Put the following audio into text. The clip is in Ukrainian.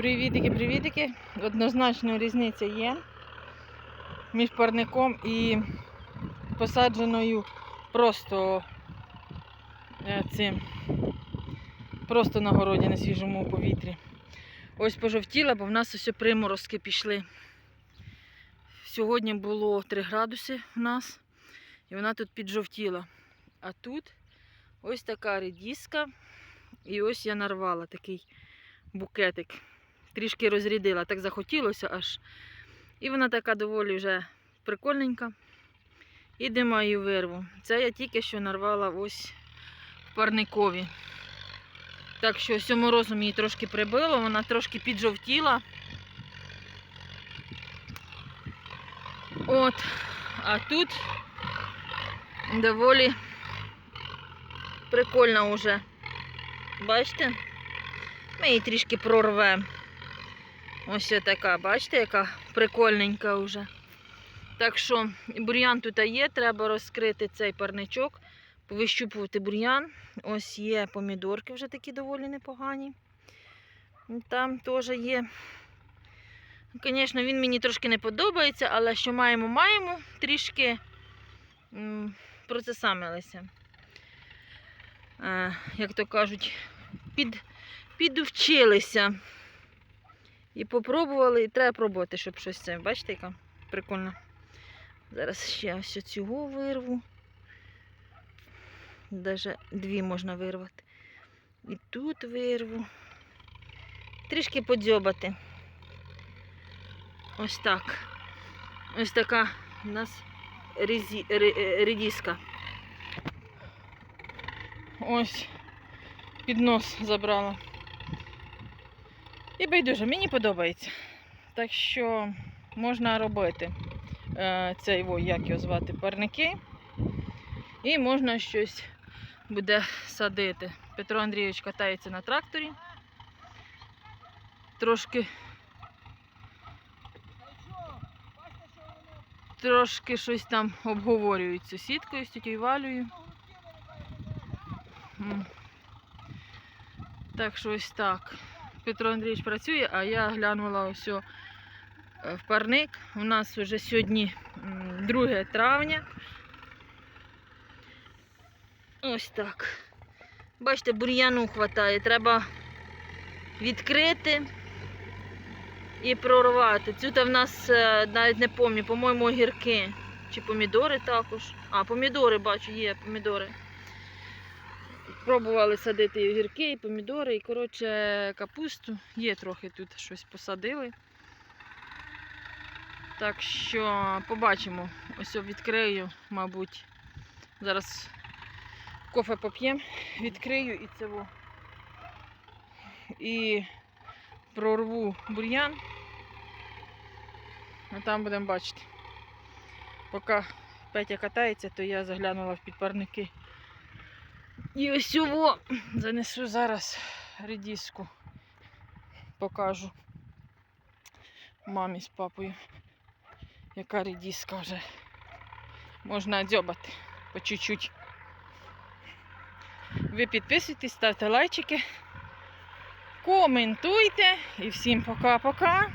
Привітики, привітики. Однозначно різниця є між парником і посадженою просто е, цим, просто на городі на свіжому повітрі. Ось пожовтіла, бо в нас ось приморозки пішли. Сьогодні було 3 градуси в нас, і вона тут піджовтіла. А тут ось така редіска, і ось я нарвала такий букетик. Трішки розрядила, так захотілося аж. І вона така доволі вже прикольненька. Ідемо її вирву. Це я тільки що нарвала ось в парникові. Так що ось морозом її трошки прибило, вона трошки піджовтіла. От, а тут доволі прикольна вже. Бачите? Ми її трішки прорвемо. Ось така, бачите, яка прикольненька вже. Так що бур'ян тут є, треба розкрити цей парничок, повищупувати бур'ян. Ось є помідорки вже такі доволі непогані. Там теж є. Звісно, він мені трошки не подобається, але що маємо, маємо, трішки процесамилися. Е, як то кажуть, під, підвчилися. І попробували, і треба пробувати, щоб щось це. Бачите, яка прикольна. Зараз ще ось цього вирву. Даже дві можна вирвати. І тут вирву. Трішки подзьобати. Ось так. Ось така у нас резі, е, редіска. Ось піднос забрала. І байдуже, мені подобається. Так що можна робити е, цей, о, як його звати, парники. І можна щось буде садити. Петро Андрійович катається на тракторі. Трошки. Трошки щось там обговорюють з сусідкою, з тітю Валею. Так що ось так. Петро Андрійович працює, а я глянула ось е, в парник. У нас вже сьогодні 2 травня. Ось так. Бачите, бур'яну хватає. Треба відкрити і прорвати. Тут в нас е, навіть не пам'ятаю, по-моєму, огірки. Чи помідори також. А, помідори бачу, є помідори. Пробували садити і огірки, і помідори, і коротше капусту. Є трохи тут щось посадили. Так що побачимо. Ось я відкрию, мабуть. Зараз кофе поп'ємо, відкрию і це. І прорву бур'ян. А там будемо бачити. Поки Петя катається, то я заглянула в підпарники. І ось його занесу зараз редіску. Покажу мамі з папою, яка редіска вже можна дзьобати по чуть-чуть. Ви підписуйтесь, ставте лайчики, коментуйте і всім пока-пока.